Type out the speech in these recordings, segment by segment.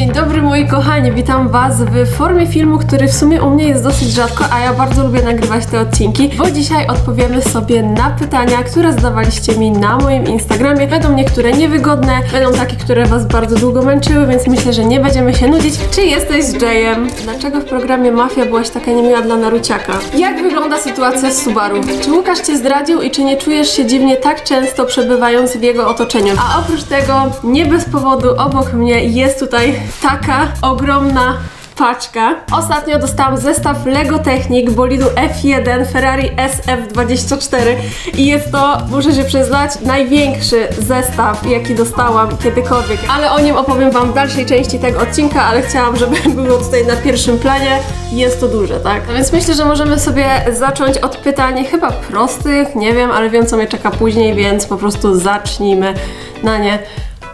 Dzień dobry moi kochani, witam was w formie filmu, który w sumie u mnie jest dosyć rzadko, a ja bardzo lubię nagrywać te odcinki, bo dzisiaj odpowiemy sobie na pytania, które zadawaliście mi na moim Instagramie. Będą niektóre niewygodne, będą takie, które was bardzo długo męczyły, więc myślę, że nie będziemy się nudzić. Czy jesteś z Jayem? Dlaczego w programie Mafia byłaś taka niemiła dla Naruciaka? Jak wygląda sytuacja z Subaru? Czy Łukasz cię zdradził i czy nie czujesz się dziwnie tak często przebywając w jego otoczeniu? A oprócz tego, nie bez powodu obok mnie jest tutaj taka ogromna paczka. Ostatnio dostałam zestaw Lego Technik bolidu F1 Ferrari SF24 i jest to, muszę się przyznać, największy zestaw, jaki dostałam kiedykolwiek. Ale o nim opowiem Wam w dalszej części tego odcinka, ale chciałam, żeby było tutaj na pierwszym planie. Jest to duże, tak? No więc myślę, że możemy sobie zacząć od pytań chyba prostych, nie wiem, ale wiem co mnie czeka później, więc po prostu zacznijmy na nie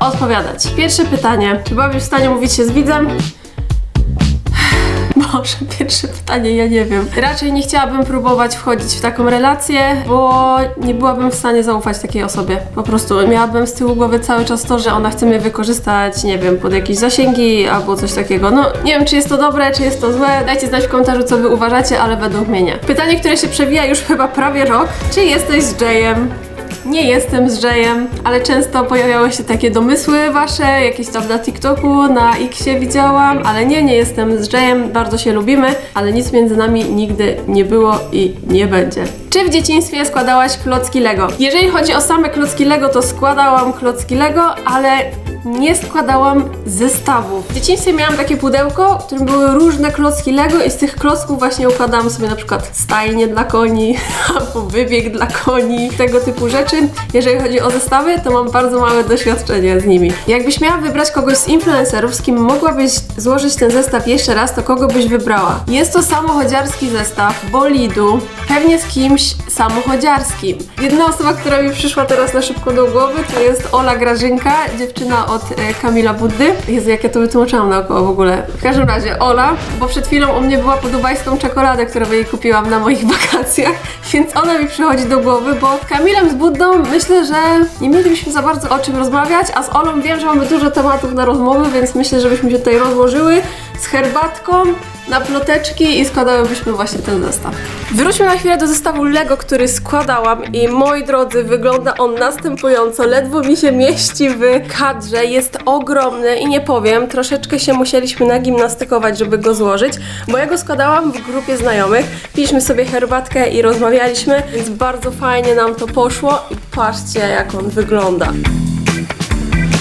odpowiadać. Pierwsze pytanie. Czy byłabyś w stanie mówić się z widzem? Boże, pierwsze pytanie, ja nie wiem. Raczej nie chciałabym próbować wchodzić w taką relację, bo nie byłabym w stanie zaufać takiej osobie. Po prostu miałabym z tyłu głowy cały czas to, że ona chce mnie wykorzystać, nie wiem, pod jakieś zasięgi albo coś takiego. No, nie wiem, czy jest to dobre, czy jest to złe. Dajcie znać w komentarzu, co wy uważacie, ale według mnie nie. Pytanie, które się przewija już chyba prawie rok. Czy jesteś z Jayem? Nie jestem z Jayem, ale często pojawiały się takie domysły wasze, jakieś tam na TikToku, na Xie widziałam, ale nie, nie jestem z Jayem, bardzo się lubimy, ale nic między nami nigdy nie było i nie będzie. Czy w dzieciństwie składałaś klocki Lego? Jeżeli chodzi o same klocki Lego, to składałam klocki Lego, ale nie składałam zestawów. W dzieciństwie miałam takie pudełko, w którym były różne klocki Lego i z tych klocków właśnie układałam sobie na przykład stajnie dla koni albo wybieg dla koni, tego typu rzeczy. Jeżeli chodzi o zestawy, to mam bardzo małe doświadczenie z nimi. Jakbyś miała wybrać kogoś z influencerów, z kim mogłabyś złożyć ten zestaw jeszcze raz, to kogo byś wybrała? Jest to samochodziarski zestaw bolidu, pewnie z kimś samochodziarskim. Jedna osoba, która mi przyszła teraz na szybko do głowy, to jest Ola Grażynka, dziewczyna od e, Kamila Buddy. Jezu, jak ja to wytłumaczyłam naokoło w ogóle. W każdym razie Ola, bo przed chwilą u mnie była po dubajską czekoladę, którą jej kupiłam na moich wakacjach, więc ona mi przychodzi do głowy, bo z Kamilem z Buddą myślę, że nie mielibyśmy za bardzo o czym rozmawiać, a z Olą wiem, że mamy dużo tematów na rozmowy, więc myślę, żebyśmy się tutaj rozłożyły z herbatką na ploteczki i składałybyśmy właśnie ten zestaw. Wróćmy na chwilę do zestawu Lego, który składałam i moi drodzy, wygląda on następująco. Ledwo mi się mieści w kadrze, jest ogromny i nie powiem, troszeczkę się musieliśmy nagimnastykować, żeby go złożyć, bo ja go składałam w grupie znajomych, piliśmy sobie herbatkę i rozmawialiśmy, więc bardzo fajnie nam to poszło i patrzcie jak on wygląda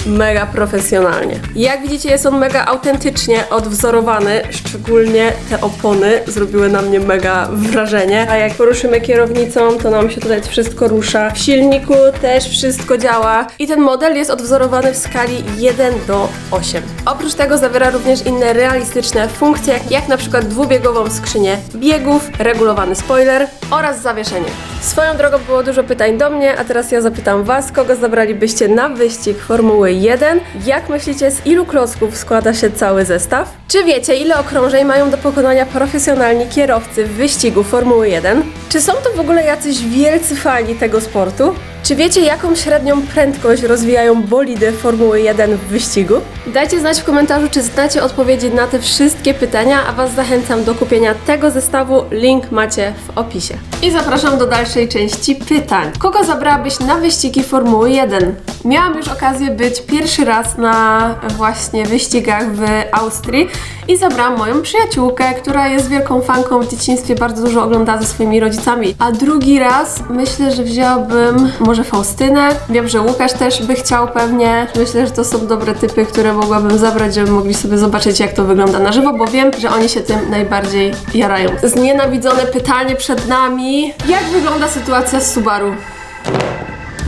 mega profesjonalnie. Jak widzicie jest on mega autentycznie odwzorowany, szczególnie te opony zrobiły na mnie mega wrażenie, a jak poruszymy kierownicą, to nam się tutaj wszystko rusza. W silniku też wszystko działa i ten model jest odwzorowany w skali 1 do 8. Oprócz tego zawiera również inne realistyczne funkcje, jak na przykład dwubiegową skrzynię biegów, regulowany spoiler oraz zawieszenie. Swoją drogą było dużo pytań do mnie, a teraz ja zapytam Was, kogo zabralibyście na wyścig Formuły 1? Jak myślicie, z ilu klocków składa się cały zestaw? Czy wiecie, ile okrążeń mają do pokonania profesjonalni kierowcy w wyścigu Formuły 1? Czy są to w ogóle jacyś wielcy fani tego sportu? Czy wiecie, jaką średnią prędkość rozwijają bolidy Formuły 1 w wyścigu? Dajcie znać w komentarzu, czy znacie odpowiedzi na te wszystkie pytania, a Was zachęcam do kupienia tego zestawu. Link macie w opisie. I zapraszam do dalszej części pytań. Kogo zabrałabyś na wyścigi Formuły 1? Miałam już okazję być pierwszy raz na właśnie wyścigach w Austrii i zabrałam moją przyjaciółkę, która jest wielką fanką w dzieciństwie, bardzo dużo ogląda ze swoimi rodzicami. A drugi raz myślę, że wzięłabym może Faustynę. Wiem, że Łukasz też by chciał pewnie. Myślę, że to są dobre typy, które mogłabym zabrać, żeby mogli sobie zobaczyć, jak to wygląda na żywo, bo wiem, że oni się tym najbardziej jarają. Znienawidzone pytanie przed nami. Jak wygląda sytuacja z Subaru?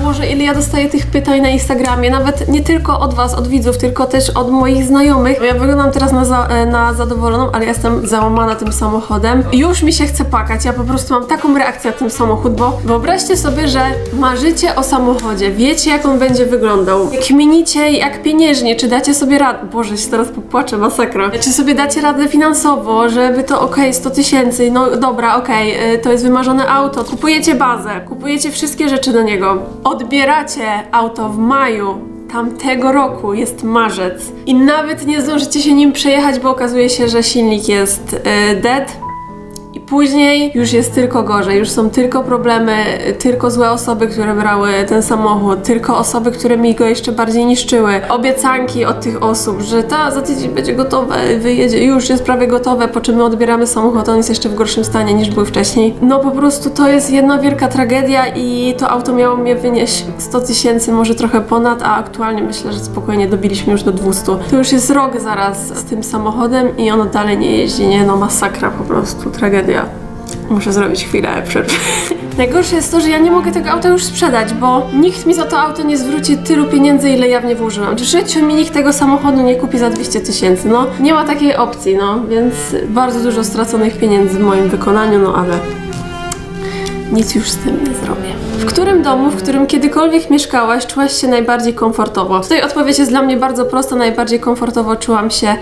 Boże, ile ja dostaję tych pytań na Instagramie, nawet nie tylko od Was, od widzów, tylko też od moich znajomych. Ja wyglądam teraz na, za, e, na zadowoloną, ale jestem załamana tym samochodem. Już mi się chce płakać, ja po prostu mam taką reakcję na ten samochód, bo wyobraźcie sobie, że marzycie o samochodzie, wiecie jak on będzie wyglądał, kminicie jak pieniężnie, czy dacie sobie radę, Boże, się teraz popłaczę, masakra, czy sobie dacie radę finansowo, żeby to okej, 100 tysięcy, no dobra, okej, y, to jest wymarzone auto, kupujecie bazę, kupujecie wszystkie rzeczy do niego, odbieracie auto w maju, tamtego roku, jest marzec i nawet nie zdążycie się nim przejechać, bo okazuje się, że silnik jest e, dead. Później już jest tylko gorzej, już są tylko problemy, tylko złe osoby, które brały ten samochód, tylko osoby, które mi go jeszcze bardziej niszczyły. Obiecanki od tych osób, że ta za tydzień będzie gotowe, wyjedzie, już jest prawie gotowe, po czym my odbieramy samochód, on jest jeszcze w gorszym stanie niż był wcześniej. No po prostu to jest jedna wielka tragedia i to auto miało mnie wynieść 100 tysięcy, może trochę ponad, a aktualnie myślę, że spokojnie dobiliśmy już do 200. To już jest rok zaraz z tym samochodem i ono dalej nie jeździ, nie no masakra po prostu, tragedia. Muszę zrobić chwilę przerwy. Najgorsze jest to, że ja nie mogę tego auta już sprzedać, bo nikt mi za to auto nie zwróci tylu pieniędzy, ile ja w nie włożyłam. W życiu mi nikt tego samochodu nie kupi za 200 tysięcy, no. Nie ma takiej opcji, no. Więc bardzo dużo straconych pieniędzy w moim wykonaniu, no ale nic już z tym nie zrobię. W którym domu, w którym kiedykolwiek mieszkałaś, czułaś się najbardziej komfortowo? Tutaj odpowiedź jest dla mnie bardzo prosta. Najbardziej komfortowo czułam się...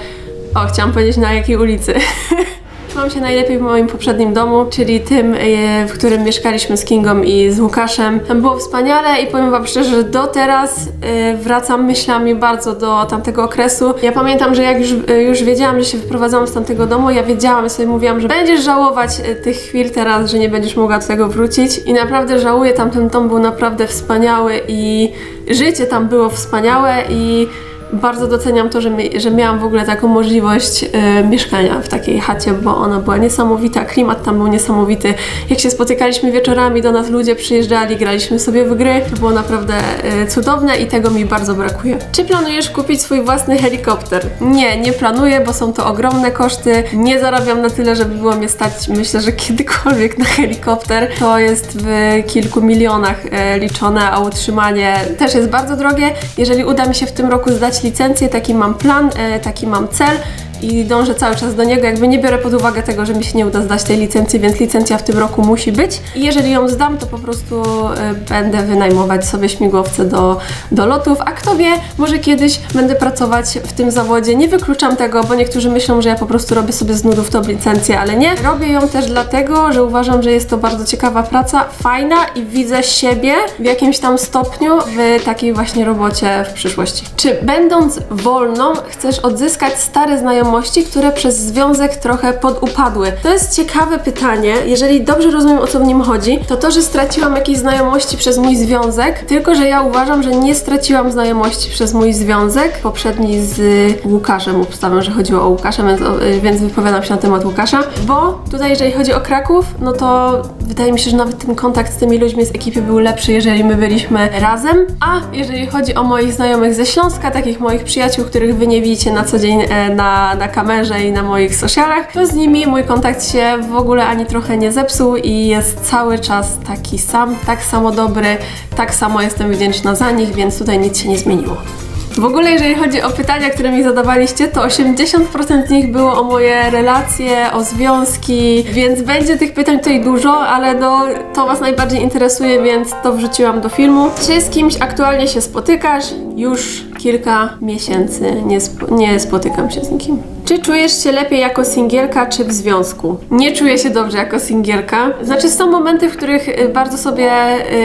O, chciałam powiedzieć na jakiej ulicy. Czułam się najlepiej w moim poprzednim domu, czyli tym, e, w którym mieszkaliśmy z Kingą i z Łukaszem. Tam było wspaniale i powiem wam szczerze, że do teraz e, wracam myślami bardzo do tamtego okresu. Ja pamiętam, że jak już, e, już wiedziałam, że się wyprowadzałam z tamtego domu, ja wiedziałam i sobie mówiłam, że będziesz żałować tych chwil teraz, że nie będziesz mogła do tego wrócić i naprawdę żałuję, tamten dom był naprawdę wspaniały i życie tam było wspaniałe i bardzo doceniam to, że, mi, że miałam w ogóle taką możliwość e, mieszkania w takiej chacie, bo ona była niesamowita, klimat tam był niesamowity. Jak się spotykaliśmy wieczorami, do nas ludzie przyjeżdżali, graliśmy sobie w gry. To było naprawdę e, cudowne i tego mi bardzo brakuje. Czy planujesz kupić swój własny helikopter? Nie, nie planuję, bo są to ogromne koszty. Nie zarabiam na tyle, żeby było mnie stać, myślę, że kiedykolwiek na helikopter. To jest w kilku milionach e, liczone, a utrzymanie też jest bardzo drogie. Jeżeli uda mi się w tym roku zdać licencję, taki mam plan, e, taki mam cel i dążę cały czas do niego. Jakby nie biorę pod uwagę tego, że mi się nie uda zdać tej licencji, więc licencja w tym roku musi być. I jeżeli ją zdam, to po prostu e, będę wynajmować sobie śmigłowce do, do lotów. A kto wie, może kiedyś będę pracować w tym zawodzie. Nie wykluczam tego, bo niektórzy myślą, że ja po prostu robię sobie z nudów tą licencję, ale nie. Robię ją też dlatego, że uważam, że jest to bardzo ciekawa praca, fajna i widzę siebie w jakimś tam stopniu w takiej właśnie robocie w przyszłości. Czy będąc wolną, chcesz odzyskać stare znajomości, które przez związek trochę podupadły? To jest ciekawe pytanie. Jeżeli dobrze rozumiem, o co w nim chodzi, to to, że straciłam jakieś znajomości przez mój związek, tylko że ja uważam, że nie straciłam znajomości przez mój związek poprzedni z Łukaszem. Obstawiam, że chodziło o Łukasza, więc, o- więc wypowiadam się na temat Łukasza. Bo tutaj, jeżeli chodzi o Kraków, no to wydaje mi się, że nawet ten kontakt z tymi ludźmi z ekipy był lepszy, jeżeli my byliśmy razem. A jeżeli chodzi o moich znajomych ze Śląska, takich moich przyjaciół, których wy nie widzicie na co dzień e, na, na kamerze i na moich socialach, to z nimi mój kontakt się w ogóle ani trochę nie zepsuł i jest cały czas taki sam, tak samo dobry, tak samo jestem wdzięczna za nich, więc tutaj nic się nie zmieniło. W ogóle, jeżeli chodzi o pytania, które mi zadawaliście, to 80% z nich było o moje relacje, o związki, więc będzie tych pytań tutaj dużo, ale no, to Was najbardziej interesuje, więc to wrzuciłam do filmu. Czy z kimś aktualnie się spotykasz? Już kilka miesięcy nie, sp- nie spotykam się z nikim. Czy czujesz się lepiej jako singielka, czy w związku? Nie czuję się dobrze jako singielka. Znaczy, są momenty, w których y, bardzo sobie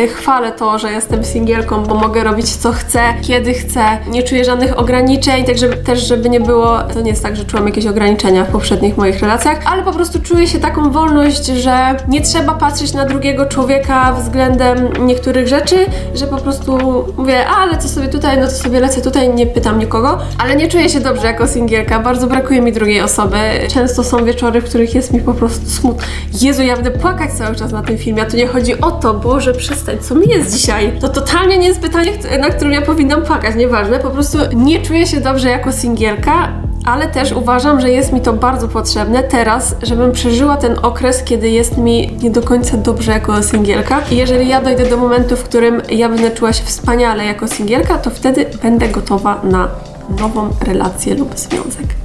y, chwalę to, że jestem singielką, bo mogę robić co chcę, kiedy chcę. Nie czuję żadnych ograniczeń, tak żeby też, żeby nie było. To nie jest tak, że czułam jakieś ograniczenia w poprzednich moich relacjach, ale po prostu czuję się taką wolność, że nie trzeba patrzeć na drugiego człowieka względem niektórych rzeczy, że po prostu mówię, a lecę sobie tutaj, no to sobie lecę tutaj, nie pytam nikogo, ale nie czuję się dobrze jako singielka, bardzo brakuje mi drugiej osoby. Często są wieczory, w których jest mi po prostu smutno. Jezu, ja będę płakać cały czas na tym filmie, a tu nie chodzi o to, Boże, przestań, co mi jest dzisiaj? To totalnie nie jest pytanie, na którym ja powinnam płakać, nieważne, po prostu nie czuję się dobrze jako singielka, ale też uważam, że jest mi to bardzo potrzebne teraz, żebym przeżyła ten okres, kiedy jest mi nie do końca dobrze jako singielka. I jeżeli ja dojdę do momentu, w którym ja będę czuła się wspaniale jako singielka, to wtedy będę gotowa na nową relację lub związek.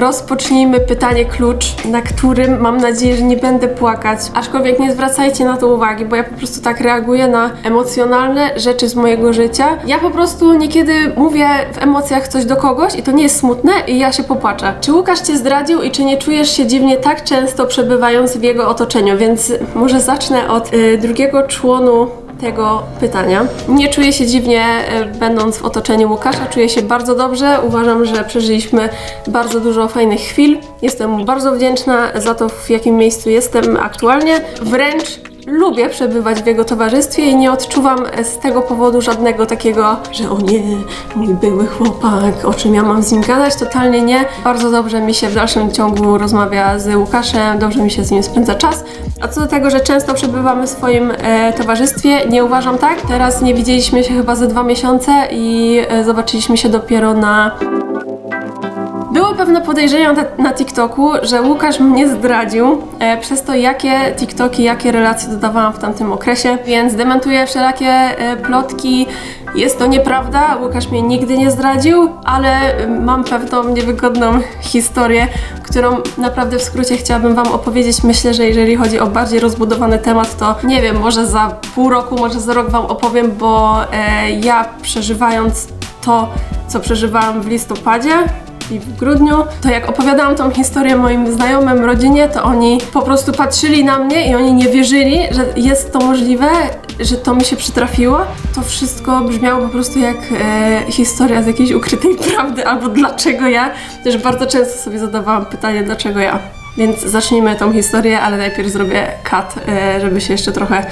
Rozpocznijmy pytanie klucz, na którym mam nadzieję, że nie będę płakać. Aczkolwiek nie zwracajcie na to uwagi, bo ja po prostu tak reaguję na emocjonalne rzeczy z mojego życia. Ja po prostu niekiedy mówię w emocjach coś do kogoś i to nie jest smutne i ja się popłaczę. Czy Łukasz cię zdradził i czy nie czujesz się dziwnie tak często przebywając w jego otoczeniu? Więc może zacznę od y, drugiego członu tego pytania. Nie czuję się dziwnie, e, będąc w otoczeniu Łukasza, czuję się bardzo dobrze. Uważam, że przeżyliśmy bardzo dużo fajnych chwil. Jestem mu bardzo wdzięczna za to, w jakim miejscu jestem aktualnie. Wręcz lubię przebywać w jego towarzystwie i nie odczuwam z tego powodu żadnego takiego, że o nie, mój były chłopak, o czym ja mam z nim gadać, totalnie nie. Bardzo dobrze mi się w dalszym ciągu rozmawia z Łukaszem, dobrze mi się z nim spędza czas. A co do tego, że często przebywamy w swoim e, towarzystwie, nie uważam tak. Teraz nie widzieliśmy się chyba ze dwa miesiące i e, zobaczyliśmy się dopiero na były pewne podejrzenia na, na TikToku, że Łukasz mnie zdradził e, przez to, jakie TikToki, jakie relacje dodawałam w tamtym okresie, więc dementuję wszelakie e, plotki. Jest to nieprawda, Łukasz mnie nigdy nie zdradził, ale e, mam pewną niewygodną historię, którą naprawdę w skrócie chciałabym Wam opowiedzieć. Myślę, że jeżeli chodzi o bardziej rozbudowany temat, to nie wiem, może za pół roku, może za rok Wam opowiem, bo e, ja przeżywając to, co przeżywałam w listopadzie, i w grudniu, to jak opowiadałam tą historię moim znajomym, rodzinie, to oni po prostu patrzyli na mnie i oni nie wierzyli, że jest to możliwe, że to mi się przytrafiło. To wszystko brzmiało po prostu jak e, historia z jakiejś ukrytej prawdy, albo dlaczego ja. Też bardzo często sobie zadawałam pytanie, dlaczego ja. Więc zacznijmy tą historię, ale najpierw zrobię cut, e, żeby się jeszcze trochę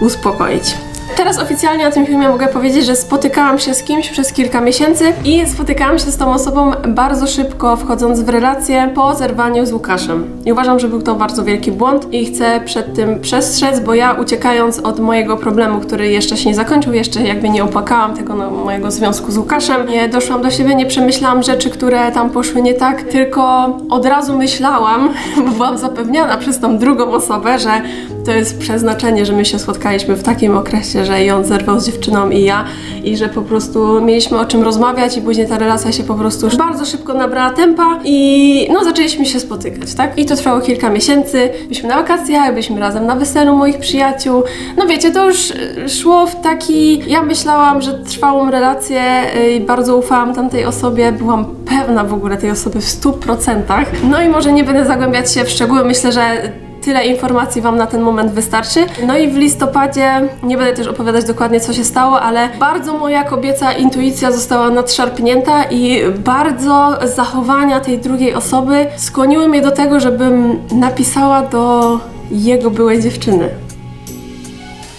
uspokoić. Teraz oficjalnie na tym filmie mogę powiedzieć, że spotykałam się z kimś przez kilka miesięcy i spotykałam się z tą osobą bardzo szybko, wchodząc w relację po zerwaniu z Łukaszem. I uważam, że był to bardzo wielki błąd i chcę przed tym przestrzec, bo ja uciekając od mojego problemu, który jeszcze się nie zakończył, jeszcze jakby nie opłakałam tego no, mojego związku z Łukaszem, nie doszłam do siebie, nie przemyślałam rzeczy, które tam poszły nie tak, tylko od razu myślałam, bo byłam zapewniana przez tą drugą osobę, że to jest przeznaczenie, że my się spotkaliśmy w takim okresie, że i on zerwał z dziewczyną i ja i że po prostu mieliśmy o czym rozmawiać i później ta relacja się po prostu już bardzo szybko nabrała tempa i no zaczęliśmy się spotykać, tak? I to trwało kilka miesięcy. Byliśmy na wakacjach, byliśmy razem na weselu moich przyjaciół. No wiecie, to już y, szło w taki... Ja myślałam, że trwałą relację y, i bardzo ufałam tamtej osobie, byłam pewna w ogóle tej osoby w 100%. No i może nie będę zagłębiać się w szczegóły, myślę, że Tyle informacji Wam na ten moment wystarczy. No i w listopadzie, nie będę też opowiadać dokładnie co się stało, ale bardzo moja kobieca intuicja została nadszarpnięta i bardzo zachowania tej drugiej osoby skłoniły mnie do tego, żebym napisała do jego byłej dziewczyny.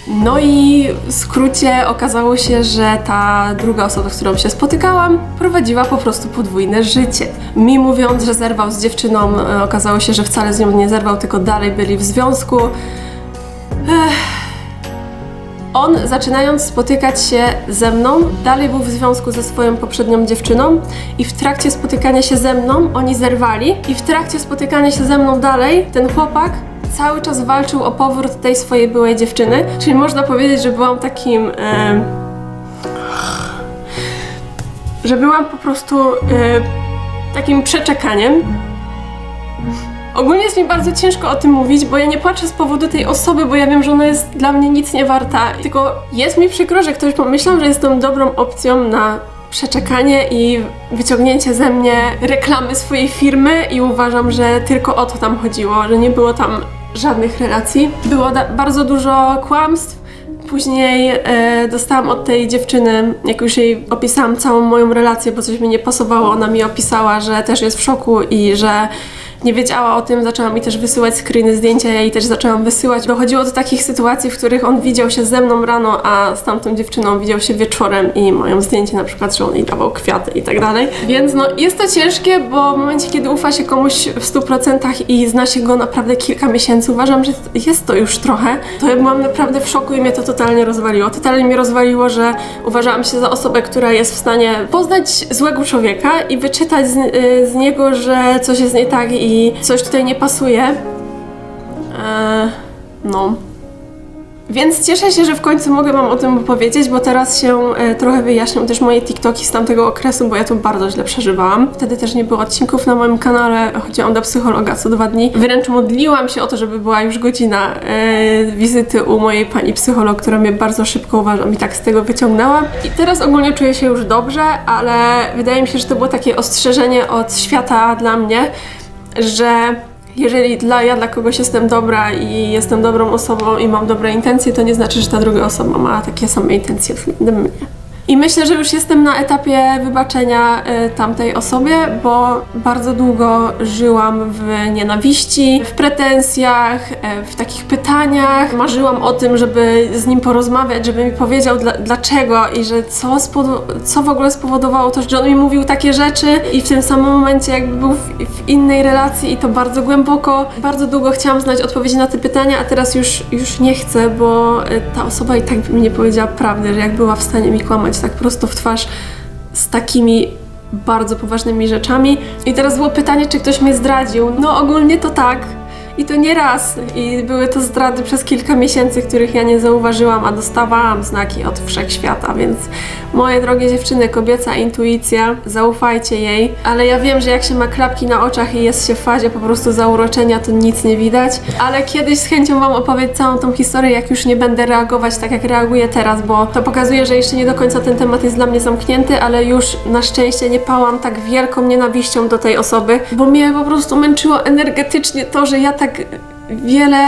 No i w skrócie okazało się, że ta druga osoba, z którą się spotykałam, prowadziła po prostu podwójne życie. Mi mówiąc, że zerwał z dziewczyną, e, okazało się, że wcale z nią nie zerwał, tylko dalej byli w związku. Ech. On, zaczynając spotykać się ze mną, dalej był w związku ze swoją poprzednią dziewczyną i w trakcie spotykania się ze mną oni zerwali i w trakcie spotykania się ze mną dalej ten chłopak cały czas walczył o powrót tej swojej byłej dziewczyny, czyli można powiedzieć, że byłam takim... E, że byłam po prostu e, takim przeczekaniem. Ogólnie jest mi bardzo ciężko o tym mówić, bo ja nie płaczę z powodu tej osoby, bo ja wiem, że ona jest dla mnie nic nie warta. Tylko jest mi przykro, że ktoś pomyślał, że jestem dobrą opcją na przeczekanie i wyciągnięcie ze mnie reklamy swojej firmy i uważam, że tylko o to tam chodziło, że nie było tam żadnych relacji. Było bardzo dużo kłamstw. Później e, dostałam od tej dziewczyny, jak już jej opisałam całą moją relację, bo coś mi nie pasowało, ona mi opisała, że też jest w szoku i że nie wiedziała o tym, zaczęła mi też wysyłać screeny, zdjęcia, ja jej też zaczęłam wysyłać. Dochodziło do takich sytuacji, w których on widział się ze mną rano, a z tamtą dziewczyną widział się wieczorem i mają zdjęcie na przykład, że on jej dawał kwiaty i tak dalej. Więc no jest to ciężkie, bo w momencie, kiedy ufa się komuś w 100% i zna się go naprawdę kilka miesięcy, uważam, że jest to już trochę, to ja byłam naprawdę w szoku i mnie to totalnie rozwaliło. Totalnie mnie rozwaliło, że uważałam się za osobę, która jest w stanie poznać złego człowieka i wyczytać z, y, z niego, że coś jest nie tak i coś tutaj nie pasuje. Eee, no. Więc cieszę się, że w końcu mogę Wam o tym opowiedzieć, bo teraz się e, trochę wyjaśnią też moje TikToki z tamtego okresu, bo ja to bardzo źle przeżywałam. Wtedy też nie było odcinków na moim kanale, chodziłam do psychologa co dwa dni. Wręcz modliłam się o to, żeby była już godzina e, wizyty u mojej pani psycholog, która mnie bardzo szybko uważam i tak z tego wyciągnęła. I teraz ogólnie czuję się już dobrze, ale wydaje mi się, że to było takie ostrzeżenie od świata dla mnie, że jeżeli dla, ja dla kogoś jestem dobra i jestem dobrą osobą i mam dobre intencje, to nie znaczy, że ta druga osoba ma takie same intencje względem mnie. I myślę, że już jestem na etapie wybaczenia y, tamtej osobie, bo bardzo długo żyłam w nienawiści, w pretensjach, y, w takich pytaniach. Marzyłam o tym, żeby z nim porozmawiać, żeby mi powiedział dla, dlaczego i że co, co w ogóle spowodowało to, że on mi mówił takie rzeczy i w tym samym momencie jakby był w, w innej relacji i to bardzo głęboko. Bardzo długo chciałam znać odpowiedzi na te pytania, a teraz już, już nie chcę, bo y, ta osoba i tak mi nie powiedziała prawdy, że jak była w stanie mi kłamać tak prosto w twarz z takimi bardzo poważnymi rzeczami. I teraz było pytanie, czy ktoś mnie zdradził. No ogólnie to tak. I to nie raz. I były to zdrady przez kilka miesięcy, których ja nie zauważyłam, a dostawałam znaki od wszechświata, więc moje drogie dziewczyny, kobieca intuicja, zaufajcie jej. Ale ja wiem, że jak się ma klapki na oczach i jest się w fazie po prostu zauroczenia, to nic nie widać. Ale kiedyś z chęcią Wam opowiem całą tą historię, jak już nie będę reagować tak, jak reaguję teraz, bo to pokazuje, że jeszcze nie do końca ten temat jest dla mnie zamknięty, ale już na szczęście nie pałam tak wielką nienawiścią do tej osoby, bo mnie po prostu męczyło energetycznie to, że ja tak wiele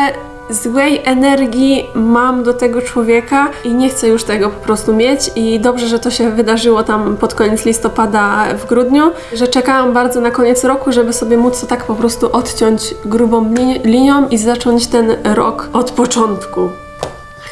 złej energii mam do tego człowieka i nie chcę już tego po prostu mieć i dobrze, że to się wydarzyło tam pod koniec listopada w grudniu, że czekałam bardzo na koniec roku, żeby sobie móc to tak po prostu odciąć grubą li- linią i zacząć ten rok od początku.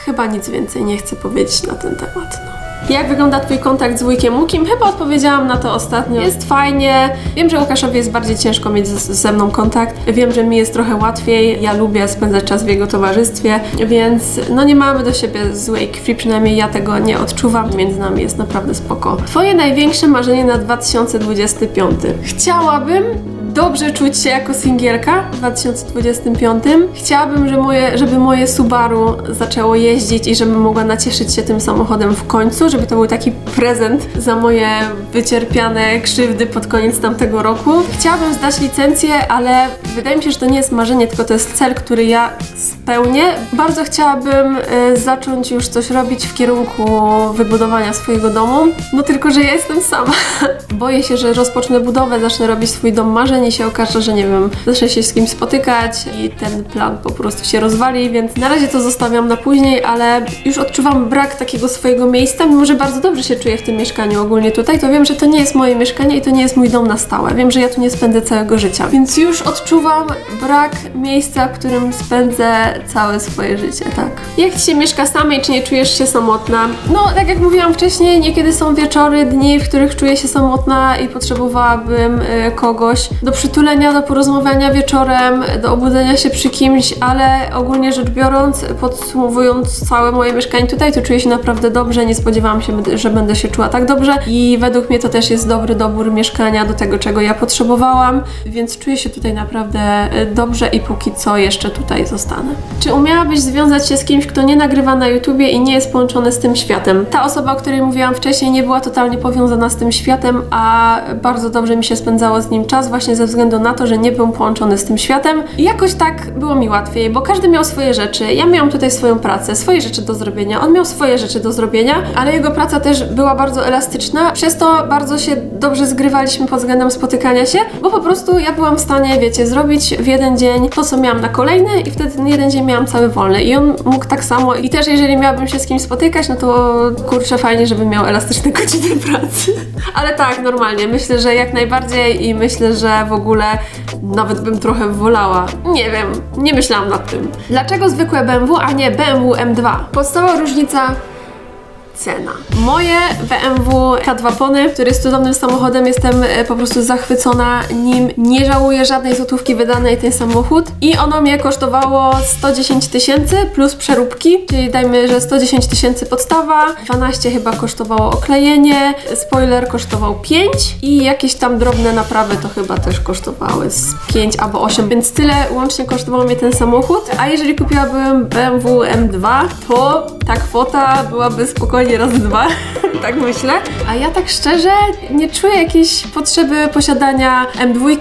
Chyba nic więcej nie chcę powiedzieć na ten temat. No. Jak wygląda Twój kontakt z wujkiem Łukim? Chyba odpowiedziałam na to ostatnio. Jest fajnie. Wiem, że Łukaszowi jest bardziej ciężko mieć z, ze mną kontakt. Wiem, że mi jest trochę łatwiej. Ja lubię spędzać czas w jego towarzystwie, więc no nie mamy do siebie złej krwi, przynajmniej ja tego nie odczuwam. Między nami jest naprawdę spoko. Twoje największe marzenie na 2025? Chciałabym dobrze czuć się jako singielka w 2025. Chciałabym, że moje, żeby moje Subaru zaczęło jeździć i żebym mogła nacieszyć się tym samochodem w końcu, żeby to był taki prezent za moje wycierpiane krzywdy pod koniec tamtego roku. Chciałabym zdać licencję, ale wydaje mi się, że to nie jest marzenie, tylko to jest cel, który ja spełnię. Bardzo chciałabym y, zacząć już coś robić w kierunku wybudowania swojego domu, no tylko, że ja jestem sama. Boję się, że rozpocznę budowę, zacznę robić swój dom marzeń i się okaże, że nie wiem, zacznę się z kimś spotykać i ten plan po prostu się rozwali, więc na razie to zostawiam na później, ale już odczuwam brak takiego swojego miejsca, mimo że bardzo dobrze się czuję w tym mieszkaniu ogólnie tutaj, to wiem, że to nie jest moje mieszkanie i to nie jest mój dom na stałe. Wiem, że ja tu nie spędzę całego życia, więc już odczuwam brak miejsca, w którym spędzę całe swoje życie, tak. Jak Ci się mieszka samej, czy nie czujesz się samotna? No, tak jak mówiłam wcześniej, niekiedy są wieczory, dni, w których czuję się samotna i potrzebowałabym y, kogoś do przytulenia, do porozmawiania wieczorem, do obudzenia się przy kimś, ale ogólnie rzecz biorąc, podsumowując całe moje mieszkanie tutaj, to czuję się naprawdę dobrze, nie spodziewałam się, że będę się czuła tak dobrze i według mnie to też jest dobry dobór mieszkania do tego, czego ja potrzebowałam, więc czuję się tutaj naprawdę y, dobrze i póki co jeszcze tutaj zostanę. Czy umiałabyś związać się z kimś, kto nie nagrywa na YouTubie i nie jest połączony z tym światem? Ta osoba, o której mówiłam wcześniej, nie była totalnie powiązana z tym światem, a bardzo dobrze mi się spędzało z nim czas, właśnie ze względu na to, że nie był połączony z tym światem. I jakoś tak było mi łatwiej, bo każdy miał swoje rzeczy. Ja miałam tutaj swoją pracę, swoje rzeczy do zrobienia, on miał swoje rzeczy do zrobienia, ale jego praca też była bardzo elastyczna, przez to bardzo się dobrze zgrywaliśmy pod względem spotykania się, bo po prostu ja byłam w stanie, wiecie, zrobić w jeden dzień to, co miałam na kolejny i wtedy ten jeden dzień miałam cały wolny i on mógł tak samo i też jeżeli miałabym się z kimś spotykać, no to kurczę fajnie, żeby miał elastyczne godziny pracy. Ale tak, normalnie, myślę, że jak najbardziej i myślę, że w ogóle nawet bym trochę wolała. Nie wiem, nie myślałam nad tym. Dlaczego zwykłe BMW, a nie BMW M2? Podstawowa różnica cena. Moje BMW K2 Pony, który jest cudownym samochodem, jestem e, po prostu zachwycona nim. Nie żałuję żadnej złotówki wydanej ten samochód i ono mnie kosztowało 110 tysięcy plus przeróbki, czyli dajmy, że 110 tysięcy podstawa, 12 chyba kosztowało oklejenie, spoiler kosztował 5 i jakieś tam drobne naprawy to chyba też kosztowały z 5 albo 8, więc tyle łącznie kosztował mnie ten samochód. A jeżeli kupiłabym BMW M2, to ta kwota byłaby spokojnie razy dwa, tak myślę. A ja tak szczerze nie czuję jakiejś potrzeby posiadania M2.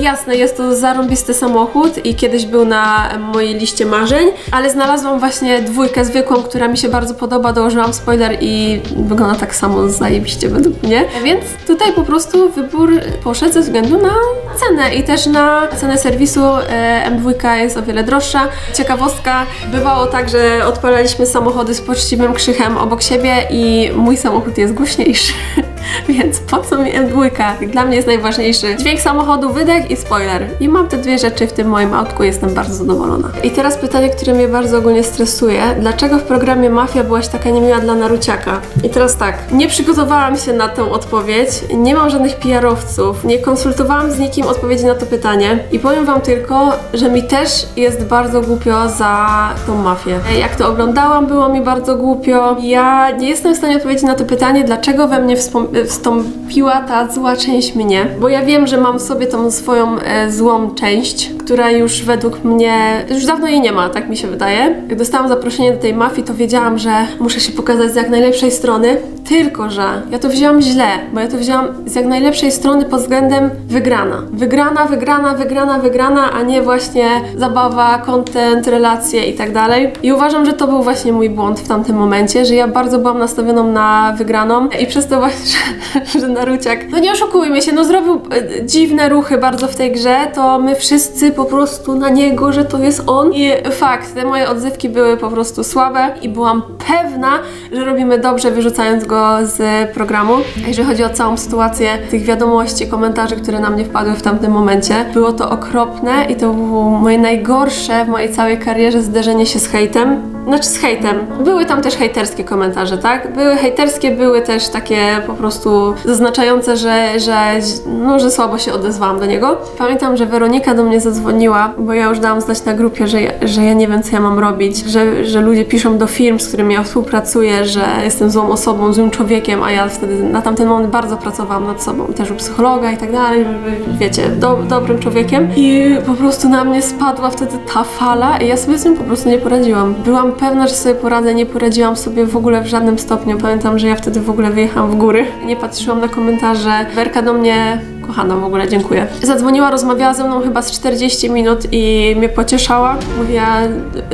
Jasne, jest to zarąbisty samochód i kiedyś był na mojej liście marzeń, ale znalazłam właśnie dwójkę zwykłą, która mi się bardzo podoba, dołożyłam spoiler i wygląda tak samo zajebiście według mnie. Więc tutaj po prostu wybór poszedł ze względu na cenę i też na cenę serwisu. E, M2 jest o wiele droższa. Ciekawostka, bywało tak, że odpalaliśmy samochody z poczciwym krzychem obok siebie i mój samochód jest głośniejszy. Więc po co mi M2? Dla mnie jest najważniejszy dźwięk samochodu, wydech i spoiler. I mam te dwie rzeczy w tym moim autku, jestem bardzo zadowolona. I teraz pytanie, które mnie bardzo ogólnie stresuje. Dlaczego w programie Mafia byłaś taka niemiła dla Naruciaka? I teraz tak, nie przygotowałam się na tę odpowiedź, nie mam żadnych PR-owców, nie konsultowałam z nikim odpowiedzi na to pytanie i powiem wam tylko, że mi też jest bardzo głupio za tą mafię. Jak to oglądałam, było mi bardzo głupio. Ja nie jestem w stanie odpowiedzieć na to pytanie, dlaczego we mnie wspom- wstąpiła ta zła część mnie, bo ja wiem, że mam w sobie tą swoją e, złą część, która już według mnie, już dawno jej nie ma, tak mi się wydaje. Jak dostałam zaproszenie do tej mafii, to wiedziałam, że muszę się pokazać z jak najlepszej strony, tylko że ja to wzięłam źle, bo ja to wzięłam z jak najlepszej strony pod względem wygrana. Wygrana, wygrana, wygrana, wygrana, a nie właśnie zabawa, content, relacje i tak dalej. I uważam, że to był właśnie mój błąd w tamtym momencie, że ja bardzo byłam nastawioną na wygraną i przez to właśnie, że, Naruciak, no nie oszukujmy się, no zrobił e, dziwne ruchy bardzo w tej grze, to my wszyscy po prostu na niego, że to jest on. I fakt, te moje odzywki były po prostu słabe i byłam pewna, że robimy dobrze wyrzucając go z programu. A jeżeli chodzi o całą sytuację tych wiadomości, komentarzy, które na mnie wpadły w tamtym momencie, było to okropne i to było moje najgorsze w mojej całej karierze zderzenie się z hejtem. Znaczy z hejtem. Były tam też hejterskie komentarze, tak? Były hejterskie, były też takie po prostu zaznaczające, że, że, no, że słabo się odezwałam do niego. Pamiętam, że Weronika do mnie zadzwoniła, bo ja już dałam znać na grupie, że ja, że ja nie wiem, co ja mam robić, że, że ludzie piszą do firm, z którymi ja współpracuję, że jestem złą osobą, złym człowiekiem, a ja wtedy na tamten moment bardzo pracowałam nad sobą, też u psychologa i tak dalej, żeby, wiecie, do, dobrym człowiekiem. I po prostu na mnie spadła wtedy ta fala i ja sobie z tym po prostu nie poradziłam. Byłam pewna, że sobie poradzę, nie poradziłam sobie w ogóle w żadnym stopniu. Pamiętam, że ja wtedy w ogóle wyjechałam w góry. Nie patrzyłam na komentarze. Werka do mnie Kochana w ogóle, dziękuję. Zadzwoniła, rozmawiała ze mną chyba z 40 minut i mnie pocieszała. Mówiła,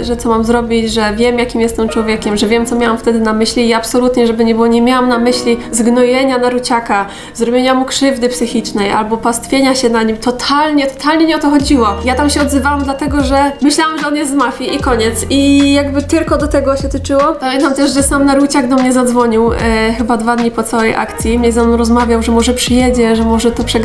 że co mam zrobić, że wiem, jakim jestem człowiekiem, że wiem, co miałam wtedy na myśli i absolutnie, żeby nie było, nie miałam na myśli zgnojenia Naruciaka, zrobienia mu krzywdy psychicznej albo pastwienia się na nim. Totalnie, totalnie nie o to chodziło. Ja tam się odzywałam dlatego, że myślałam, że on jest z mafii i koniec. I jakby tylko do tego się tyczyło. Pamiętam też, że sam Naruciak do mnie zadzwonił e, chyba dwa dni po całej akcji. Mnie ze mną rozmawiał, że może przyjedzie, że może to przegadamy,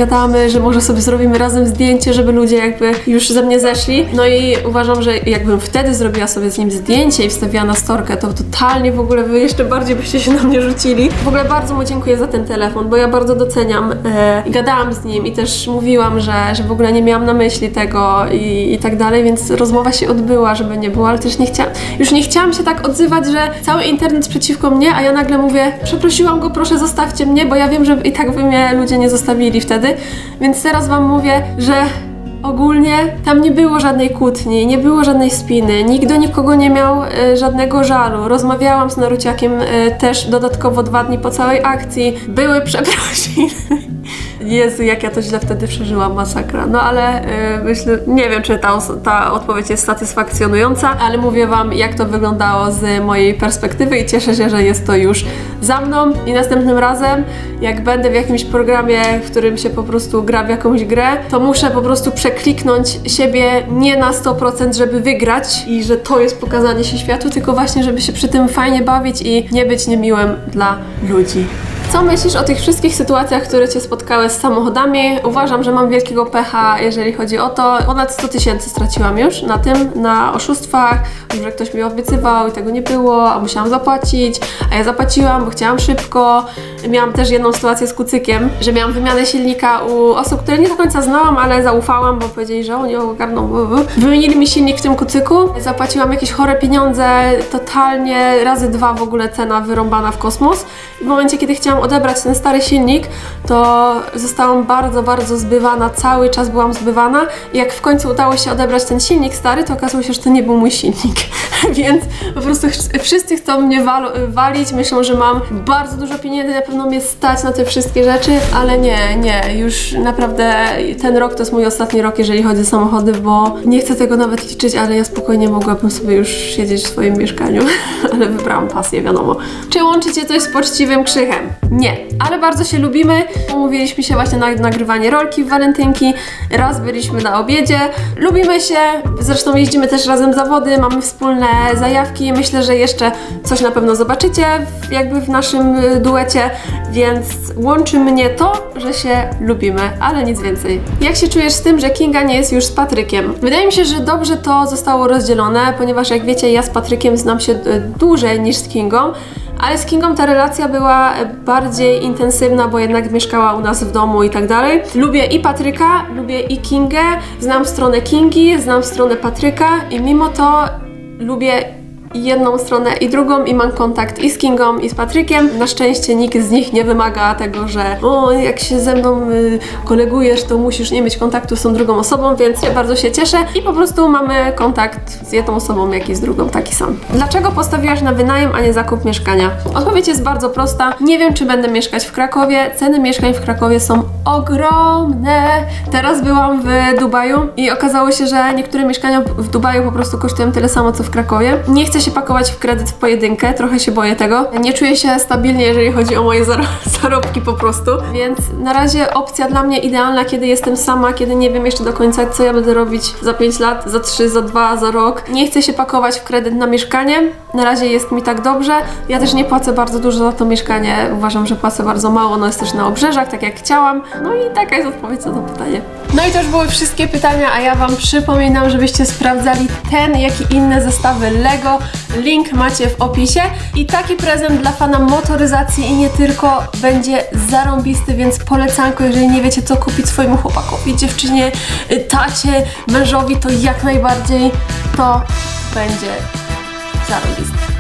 że może sobie zrobimy razem zdjęcie, żeby ludzie jakby już ze mnie zeszli. No i uważam, że jakbym wtedy zrobiła sobie z nim zdjęcie i wstawiła na storkę, to totalnie w ogóle wy jeszcze bardziej byście się na mnie rzucili. W ogóle bardzo mu dziękuję za ten telefon, bo ja bardzo doceniam. E, i gadałam z nim i też mówiłam, że, że w ogóle nie miałam na myśli tego i, i tak dalej, więc rozmowa się odbyła, żeby nie było, ale też nie chciałam, już nie chciałam się tak odzywać, że cały internet przeciwko mnie, a ja nagle mówię, przeprosiłam go, proszę zostawcie mnie, bo ja wiem, że i tak by mnie ludzie nie zostawili wtedy, więc teraz wam mówię, że Ogólnie tam nie było żadnej kłótni, nie było żadnej spiny, nikt do nikogo nie miał e, żadnego żalu. Rozmawiałam z Naruciakiem e, też dodatkowo dwa dni po całej akcji. Były przeprosiny. Jezu, jak ja to źle wtedy przeżyłam, masakra. No ale e, myślę, nie wiem, czy ta, ta odpowiedź jest satysfakcjonująca, ale mówię Wam, jak to wyglądało z mojej perspektywy i cieszę się, że jest to już za mną. I następnym razem, jak będę w jakimś programie, w którym się po prostu gra w jakąś grę, to muszę po prostu przekliknąć siebie nie na 100%, żeby wygrać i że to jest pokazanie się światu, tylko właśnie, żeby się przy tym fajnie bawić i nie być niemiłym dla ludzi. Co myślisz o tych wszystkich sytuacjach, które Cię spotkały z samochodami? Uważam, że mam wielkiego pecha, jeżeli chodzi o to. Ponad 100 tysięcy straciłam już na tym, na oszustwach, że ktoś mi obiecywał i tego nie było, a musiałam zapłacić, a ja zapłaciłam, bo chciałam szybko. Miałam też jedną sytuację z kucykiem, że miałam wymianę silnika u osób, które nie do końca znałam, ale zaufałam, bo powiedzieli, że oni ogarną. Wymienili mi silnik w tym kucyku, zapłaciłam jakieś chore pieniądze, totalnie razy dwa w ogóle cena wyrąbana w kosmos. I w momencie, kiedy chciałam odebrać ten stary silnik, to zostałam bardzo, bardzo zbywana, cały czas byłam zbywana i jak w końcu udało się odebrać ten silnik stary, to okazało się, że to nie był mój silnik, więc po prostu wszyscy chcą mnie wal- walić, myślą, że mam bardzo dużo pieniędzy, na pewno mnie stać na te wszystkie rzeczy, ale nie, nie, już naprawdę ten rok to jest mój ostatni rok, jeżeli chodzi o samochody, bo nie chcę tego nawet liczyć, ale ja spokojnie mogłabym sobie już siedzieć w swoim mieszkaniu, ale wybrałam pasję, wiadomo. Czy łączycie coś z poczciwym krzychem? Nie, ale bardzo się lubimy. Umówiliśmy się właśnie na nagrywanie rolki w walentynki, raz byliśmy na obiedzie, lubimy się, zresztą jeździmy też razem zawody, mamy wspólne zajawki, myślę, że jeszcze coś na pewno zobaczycie jakby w naszym y, duecie, więc łączy mnie to, że się lubimy, ale nic więcej. Jak się czujesz z tym, że Kinga nie jest już z Patrykiem? Wydaje mi się, że dobrze to zostało rozdzielone, ponieważ jak wiecie, ja z Patrykiem znam się y, dłużej niż z Kingą, ale z Kingą ta relacja była bardziej intensywna, bo jednak mieszkała u nas w domu i tak dalej. Lubię i Patryka, lubię i Kingę, znam stronę Kingi, znam stronę Patryka i mimo to lubię jedną stronę i drugą i mam kontakt i z Kingą i z Patrykiem. Na szczęście nikt z nich nie wymaga tego, że o, jak się ze mną y, kolegujesz, to musisz nie mieć kontaktu z tą drugą osobą, więc ja bardzo się cieszę i po prostu mamy kontakt z jedną osobą, jak i z drugą, taki sam. Dlaczego postawiłaś na wynajem, a nie zakup mieszkania? Odpowiedź jest bardzo prosta. Nie wiem, czy będę mieszkać w Krakowie. Ceny mieszkań w Krakowie są ogromne. Teraz byłam w Dubaju i okazało się, że niektóre mieszkania w Dubaju po prostu kosztują tyle samo, co w Krakowie. Nie chcę się pakować w kredyt w pojedynkę, trochę się boję tego. Nie czuję się stabilnie, jeżeli chodzi o moje zaro- zarobki po prostu. Więc na razie opcja dla mnie idealna, kiedy jestem sama, kiedy nie wiem jeszcze do końca, co ja będę robić za 5 lat, za 3, za 2, za rok. Nie chcę się pakować w kredyt na mieszkanie. Na razie jest mi tak dobrze. Ja też nie płacę bardzo dużo za to mieszkanie. Uważam, że płacę bardzo mało. Ono jest też na obrzeżach, tak jak chciałam. No i taka jest odpowiedź na to pytanie. No i to już były wszystkie pytania, a ja Wam przypominam, żebyście sprawdzali ten, jak i inne zestawy Lego. Link macie w opisie. I taki prezent dla fana motoryzacji i nie tylko będzie zarąbisty, więc polecanko, jeżeli nie wiecie co kupić swojemu chłopakowi, dziewczynie, y, tacie, mężowi, to jak najbardziej to będzie zarąbiste.